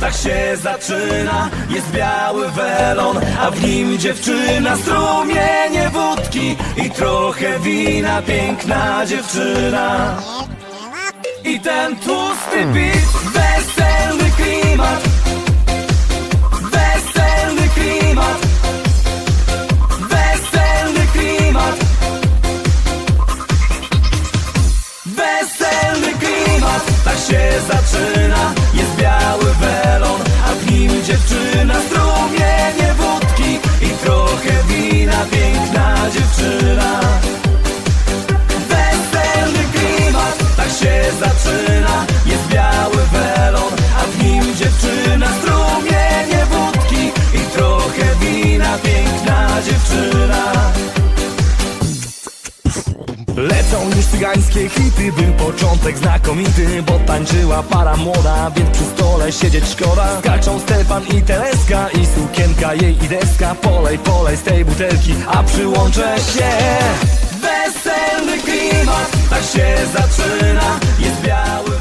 tak się zaczyna. Jest biały welon, a w nim dziewczyna Strumienie wódki i trochę wina Piękna dziewczyna. I ten tłusty bit cygańskie hity Był początek znakomity, bo tańczyła para młoda Więc przy stole siedzieć szkoda. Skaczą Stefan i Teleska I sukienka jej i deska. Polej, polej z tej butelki, a przyłączę się. Weselny klimat, tak się zaczyna. Jest biały